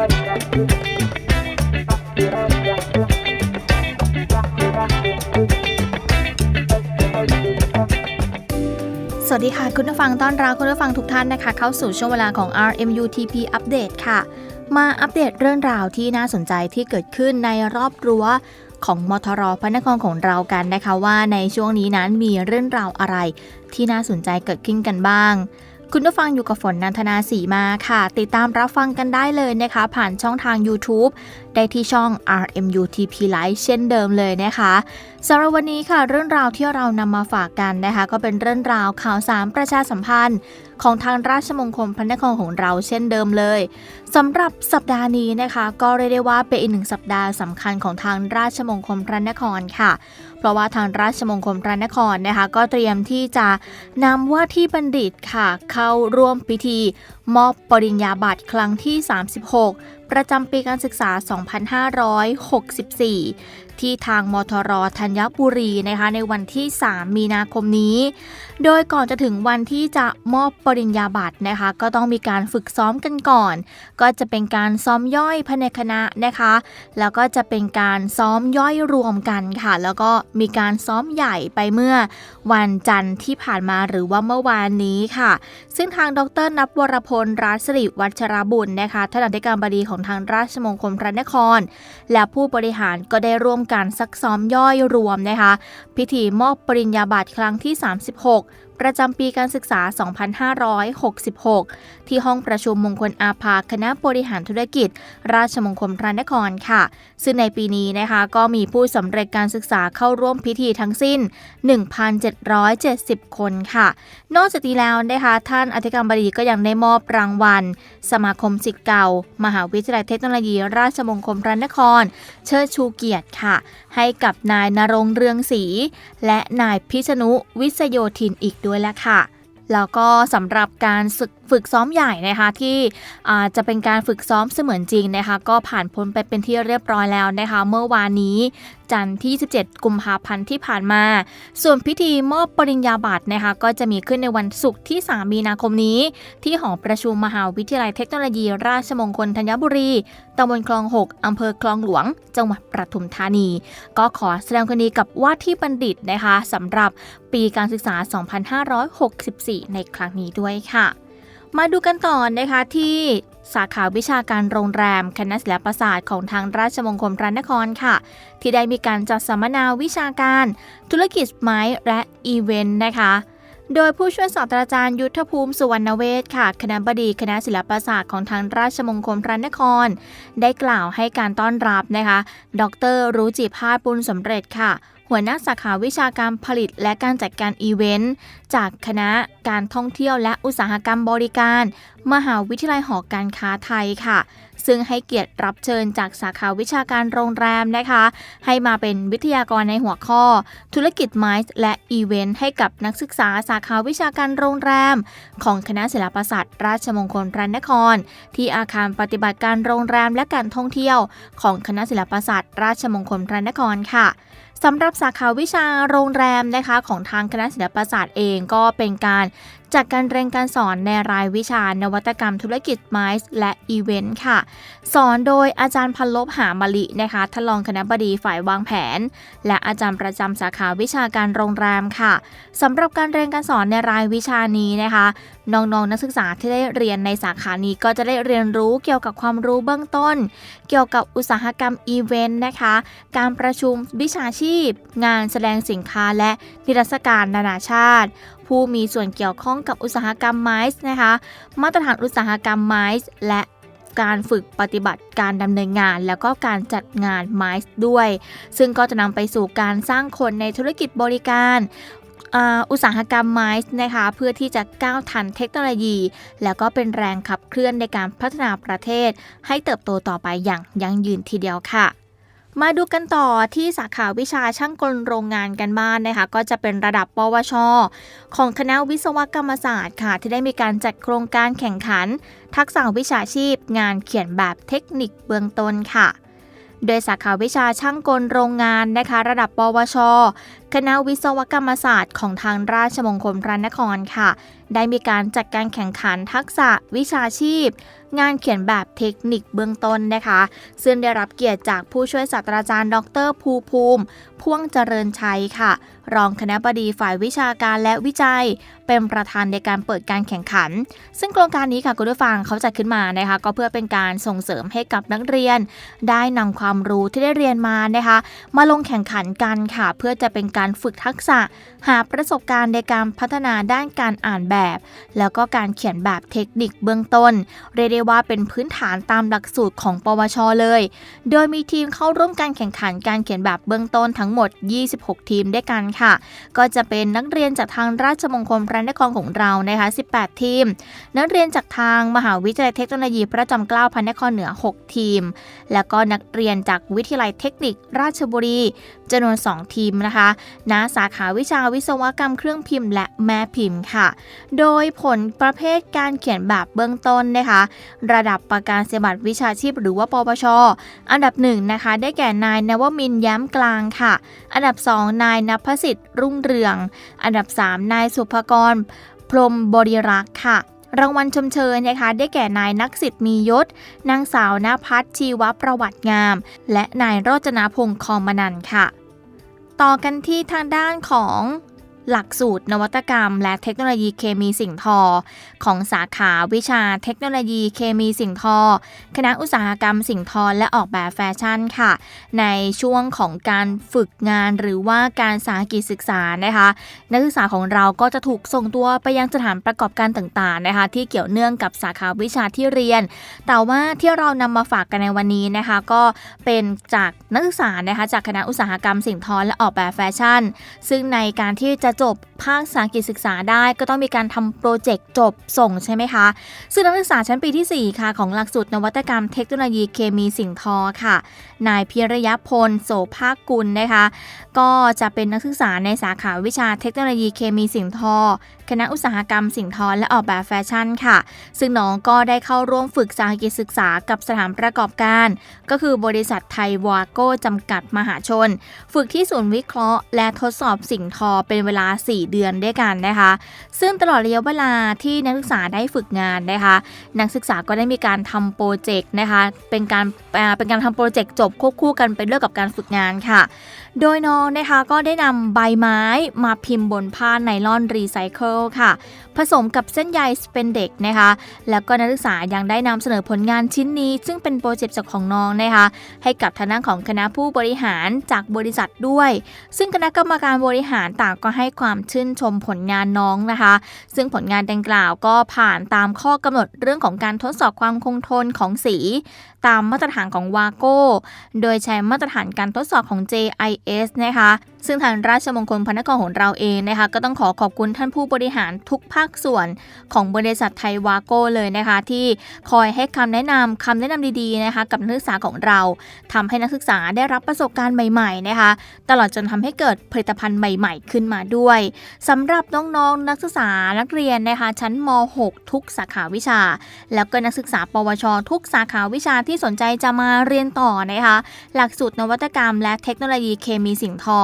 สวัสดีค่ะ คุณผู้ฟังต้อนรับคุณผู้ฟังทุกท่านนะคะ เข้าสู่ช่วงเวลาของ RMUTP Update ค่ะ มาอัปเดตเรื่องราวที่น่าสนใจที่เกิดขึ้นในรอบรั้วของมทรพระนครของเรากันนะคะ ว่าในช่วงนี้นั้นมีเรื่องราวอะไรที่น่าสนใจเกิดขึ้นกันบ้าง คุณผู้ฟังอยู่กับฝนนันทนาสีมาค่ะ ติดตามรับฟังกันได้เลยนะคะ ผ่านช่องทาง YouTube ได้ที่ช่อง RMUTP Live เช่นเดิมเลยนะคะสำหรับวันนี้ค่ะ เรื่องราวที่เรานำมาฝากกันนะคะ ก็เป็นเรื่องราวข่าวสารประชาสัมพันธ์ ของทางราชมงคลพระนครของเราเช่นเดิมเลยสำหรับสัปดาห์นี้นะคะ ก็เรียกได้ว่าเป็นอีกหนึ่งสัปดาห์สำคัญของทางราชมงคลพระนครค่ะ เพราะว่าทางราชมงคลพระนครนะคะ ก็เตรียมที่จะนำว่าที่บัณฑิตค่ะ เข้าร่วมพิธี มอบปริญญาบัตรครั้งที่ 36 ประจำปีการศึกษา 2564 ที่ทางมทรธัญบุรีนะคะในวันที่ 3 มีนาคมนี้ โดยก่อนจะถึงวันที่จะมอบปริญญาบัตรนะคะ ก็ต้องมีการฝึกซ้อมกันก่อน ก็จะเป็นการซ้อมย่อยภายในคณะนะคะ แล้วก็จะเป็นการซ้อมย่อยรวมกันค่ะ แล้วก็มีการซ้อมใหญ่ไปเมื่อวันจันทร์ที่ผ่านมาหรือว่าเมื่อวานนี้ค่ะ ซึ่งทางดรนับวรพลรัศริวัชรบุญนะคะท่านอธิการบดีของทางราชมงคลพระนคร และผู้บริหารก็ได้ร่วมการซักซ้อมย่อยรวมนะคะ พิธีมอบปริญญาบัตรครั้งที่ 36 ประจำปีการศึกษา 2566 ที่ห้องประชุมมงคลอาภาคณะบริหารธุรกิจ ราชมงคลพระนครค่ะ ซึ่งในปีนี้นะคะก็มีผู้สำเร็จการศึกษาเข้าร่วมพิธีทั้งสิ้น 1,770 คนค่ะ นอกจากนี้แล้วนะคะท่านอธิการบดีก็ยังได้มอบรางวัล สมาคมศิษย์เก่า มหาวิทยาลัยเทคโนโลยี ราชมงคลพระนคร เชิดชูเกียรติค่ะ ให้กับนายนรงเรืองศรีและนายพิษณุวิศโยธินอีกด้วยละค่ะ แล้วก็สำหรับการศึก ฝึกซ้อมใหญ่นะคะที่จะเป็นการฝึกซ้อมเสมือนจริงนะคะก็ผ่านพ้นไปเป็นที่เรียบร้อยแล้วนะคะเมื่อวานนี้จันทร์ที่17กุมภาพันธ์ที่ผ่านมา ส่วนพิธีมอบปริญญาบัตรนะคะก็จะมีขึ้นในวันศุกร์ที่ 3 มีนาคมนี้ ที่หอประชุมมหาวิทยาลัยเทคโนโลยีราชมงคลธัญบุรี ตำบลคลอง 6 อำเภอคลองหลวง จังหวัดปทุมธานี ก็ขอแสดงความยินดีกับว่าที่บัณฑิตนะคะสำหรับปีการศึกษา 2564 ในครั้งนี้ด้วยค่ะ มาดูกันต่อนะคะที่สาขาวิชาการโรงแรมคณะศิลปศาสตร์ของทางราชมงคลพระนครค่ะ ที่ได้มีการจัดสัมมนาวิชาการ ธุรกิจไม้และอีเวนต์นะคะโดยผู้ช่วยศาสตราจารย์ยุทธภูมิสุวรรณเวศค่ะ คณะบดีคณะศิลปศาสตร์ของทางราชมงคลพระนคร ได้กล่าวให้การต้อนรับนะคะ ดรรู้จิภาสปุณสำเร็จค่ะ หัวหน้าสาขาวิชาการผลิตและการจัดการอีเวนต์ จากคณะการท่องเที่ยวและอุตสาหกรรมบริการ มหาวิทยาลัยหอการค้าไทยค่ะ ซึ่งให้เกียรติรับเชิญจากสาขาวิชาการโรงแรมนะคะ ให้มาเป็นวิทยากรในหัวข้อ ธุรกิจไม้และอีเวนต์ให้กับนักศึกษาสาขาวิชาการโรงแรม ของคณะศิลปศาสตร์ ราชมงคลพระนคร ที่อาคารปฏิบัติการโรงแรมและการท่องเที่ยว ของคณะศิลปศาสตร์ ราชมงคลพระนครค่ะ สำหรับสาขาวิชาโรงแรมนะคะของทางคณะศิลปศาสตร์เองก็เป็นการ จัดการเรียนการสอนในรายวิชานวัตกรรมธุรกิจไม้และอีเวนต์ค่ะ สอนโดยอาจารย์พันลบหามลินะคะท่านรองคณะบดีฝ่ายวางแผน และอาจารย์ประจำสาขาวิชาการโรงแรมค่ะสำหรับการเรียนการสอนในรายวิชานี้นะคะน้องๆนักศึกษาที่ได้เรียนในสาขานี้ก็จะได้เรียนรู้เกี่ยวกับความรู้เบื้องต้น เกี่ยวกับอุตสาหกรรมอีเวนต์นะคะ การประชุมวิชาชีพ งานแสดงสินค้าและนิทรรศการนานาชาติ ผู้มีส่วนเกี่ยวข้องกับอุตสาหกรรมไม้นะคะ มาตรฐานอุตสาหกรรมไม้และการฝึกปฏิบัติการดำเนินงาน แล้วก็การจัดงานไม้ด้วย ซึ่งก็จะนำไปสู่การสร้างคนในธุรกิจบริการอุตสาหกรรมไม้นะคะเพื่อที่จะก้าวทันเทคโนโลยี แล้วก็เป็นแรงขับเคลื่อนในการพัฒนาประเทศ ให้เติบโตต่อไปอย่างยั่งยืนทีเดียวค่ะ มาดูกันต่อที่สาขาวิชาช่างกลโรงงานกันบ้านนะคะ ก็จะเป็นระดับปวช ของคณะวิศวกรรมศาสตร์ค่ะ ที่ได้มีการจัดโครงการแข่งขัน ทักษะวิชาชีพ งานเขียนแบบเทคนิคเบื้องต้นค่ะ โดยสาขาวิชาช่างกลโรงงานนะคะ ระดับปวช คณะวิศวกรรมศาสตร์ของทางราชมงคลพระนครค่ะ ได้มีการจัดการแข่งขันทักษะวิชาชีพ งานเขียนแบบเทคนิคเบื้องต้นนะคะ ซึ่งได้รับเกียรติจากผู้ช่วยศาสตราจารย์ ดรภูภูมิ พ่วงเจริญชัยค่ะ รองคณะบดีฝ่ายวิชาการและวิจัย เป็นประธานในการเปิดการแข่งขัน ซึ่งโครงการนี้ค่ะคุณผู้ฟังเขาจัดขึ้นมานะคะ ก็เพื่อเป็นการส่งเสริมให้กับนักเรียน ได้นำความรู้ที่ได้เรียนมานะคะ มาลงแข่งขันกันค่ะ เพื่อจะเป็นการฝึกทักษะ หาประสบการณ์ในการพัฒนาด้านการอ่านแบบ แล้วก็การเขียนแบบเทคนิคเบื้องต้น เรียกได้ว่าเป็นพื้นฐานตามหลักสูตรของปวช เลย โดยมีทีมเข้าร่วมการแข่งขันการเขียนแบบเบื้องต้นทั้งหมด 26 ทีมด้วยกันค่ะ ก็จะเป็นนักเรียนจากทางราชมงคลพระนครของเรานะคะ 18 ทีม นักเรียนจากทางมหาวิทยาลัยเทคโนโลยีพระจอมเกล้าพระนครเหนือ 6 ทีม แล้วก็นักเรียนจากวิทยาลัยเทคนิคราชบุรีจำนวน 2 ทีมนะคะณสาขาวิชาวิศวกรรมเครื่องพิมพ์ และแม่พิมพ์ค่ะ โดยผลประเภทการเขียนแบบเบื้องต้นนะคะ ระดับประกาศนียบัตรวิชาชีพ หรือว่าปปชอันดับหนึ่งนะคะได้แก่นายนวมินย้ำกลางค่ะ อันดับ 2 นายนภสิทธิ์รุ่งเรือง อันดับ 3 นายสุภกร พรมบริรักษ์ค่ะรางวัลชมเชยนะคะ ได้แก่นายนักสิทธิ์มียศ นางสาวนภัสชีวประวัติงาม และนายโรจนาพงศ์คอมนันค่ะ ต่อกันที่ทางด้านของ หลักสูตรนวัตกรรม และเทคโนโลยีเคมีสิ่งทอ ของสาขาวิชาเทคโนโลยีเคมีสิ่งทอ คณะอุตสาหกรรมสิ่งทอ และออกแบบแฟชั่นค่ะ ในช่วงของการฝึกงานหรือว่าการสาหกิจศึกษานะคะ นักศึกษาของเราก็จะถูกส่งตัวไปยังสถานประกอบการต่างๆนะคะ ที่เกี่ยวเนื่องกับสาขาวิชาที่เรียน แต่ว่าที่เรานำมาฝากกันในวันนี้นะคะ ก็เป็นจากนักศึกษานะคะจากคณะอุตสาหกรรมสิ่งทอ และออกแบบแฟชั่น ซึ่งในการที่จะจบภาคสาหกิจศึกษาได้ก็ต้องมีการทำโปรเจกต์จบส่งใช่ไหมคะ ซึ่งนักศึกษาชั้นปีที่ 4 ค่ะ ของหลักสูตรนวัตกรรมเทคโนโลยีเคมีสิ่งทอค่ะ นายพิระยะพล โสภาคกุลนะคะ ก็จะเป็นนักศึกษาในสาขาวิชาเทคโนโลยีเคมีสิ่งทอ คณะอุตสาหกรรมสิ่งทอและออกแบบแฟชั่นค่ะ ซึ่งน้องก็ได้เข้าร่วมฝึกสาหกิจศึกษากับสถานประกอบการ ก็คือบริษัทไทยวาโก้จำกัดมหาชน ฝึกที่ศูนย์วิเคราะห์ และทดสอบสิ่งทอเป็นเวลา4 เดือนด้วยกันนะคะ ซึ่งตลอดระยะเวลาที่นักศึกษาได้ฝึกงานนะคะ นักศึกษาก็ได้มีการทำโปรเจกต์นะคะ เป็นการเป็นการทำโปรเจกต์จบควบคู่กันไปด้วยกับการฝึกงานค่ะโดยน้องนะคะก็ได้นำใบไม้มาพิมพ์บนผ้าไนลอนรีไซเคิลค่ะ ผสมกับเส้นใยสเปนเด็กนะคะ แล้วก็นักศึกษายังได้นำเสนอผลงานชิ้นนี้ ซึ่งเป็นโปรเจกต์จากของน้องนะคะ ให้กับทางด้านของคณะผู้บริหารจากบริษัทด้วย ซึ่งคณะกรรมการบริหารต่างก็ให้ความชื่นชมผลงานน้องนะคะ ซึ่งผลงานดังกล่าวก็ผ่านตามข้อกำหนดเรื่องของการทดสอบความคงทนของสีตามมาตรฐานของวาโก้โดยใช้มาตรฐานการทดสอบของ JIS นะคะ ซึ่งทางราชมงคลพระนครของเราเองนะคะก็ต้องขอขอบคุณท่านผู้บริหารทุกภาคส่วนของบริษัทไทยวาโก้เลยนะคะ ที่คอยให้คำแนะนำคำแนะนำดีๆนะคะกับนักศึกษาของเราทำให้นักศึกษาได้รับประสบการณ์ใหม่ๆนะคะตลอดจนทำให้เกิดผลิตภัณฑ์ใหม่ ๆ ขึ้นมาด้วยสำหรับน้องๆนักศึกษานักเรียนนะคะชั้นม .6 ทุกสาขาวิชา แล้วก็นักศึกษา ปวช ทุกสาขาวิชาที่สนใจจะมาเรียนต่อนะคะหลักสูตรนวัตกรรม และเทคโนโลยีเคมีสิ่งทอ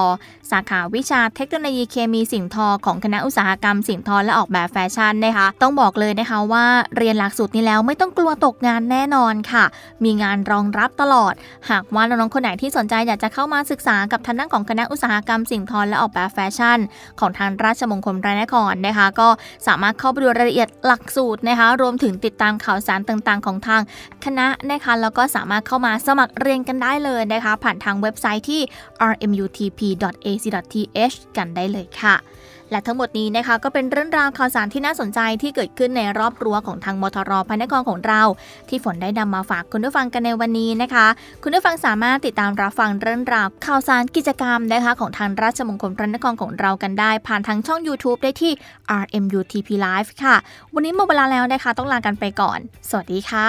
สาขาวิชาเทคโนโลยีเคมีสิ่งทอของคณะอุตสาหกรรมสิ่งทอและออกแบบแฟชั่นนะคะ ต้องบอกเลยนะคะว่าเรียนหลักสูตรนี้แล้วไม่ต้องกลัวตกงานแน่นอนค่ะ มีงานรองรับตลอด หากว่าน้องๆคนไหนที่สนใจอยากจะเข้ามาศึกษากับทางด้านของคณะอุตสาหกรรมสิ่งทอและออกแบบแฟชั่น ของทางราชมงคลพระนครนะคะ ก็สามารถเข้าไปดูรายละเอียดหลักสูตรนะคะ รวมถึงติดตามข่าวสารต่างๆ ของทางคณะนะคะแล้วก็สามารถเข้ามาสมัครเรียนกันได้เลยนะคะ ผ่านทางเว็บไซต์ที่ rmutp. rmutp.ac.th กันได้เลยค่ะ และทั้งหมดนี้นะคะก็เป็นเรื่องราวข่าวสารที่น่าสนใจที่เกิดขึ้นในรอบรั้วของทางมทรพระนครของเรา ที่ฝนได้นำมาฝากคุณผู้ฟังกันในวันนี้นะคะ คุณผู้ฟังสามารถติดตามรับฟังเรื่องราวข่าวสารกิจกรรมนะคะของทางราชมงคลพระนครของเรากันได้ ผ่านทางช่อง YouTube ได้ที่ RMUTP Live ค่ะ วันนี้หมดเวลาแล้วนะคะ ต้องลากันไปก่อน สวัสดีค่ะ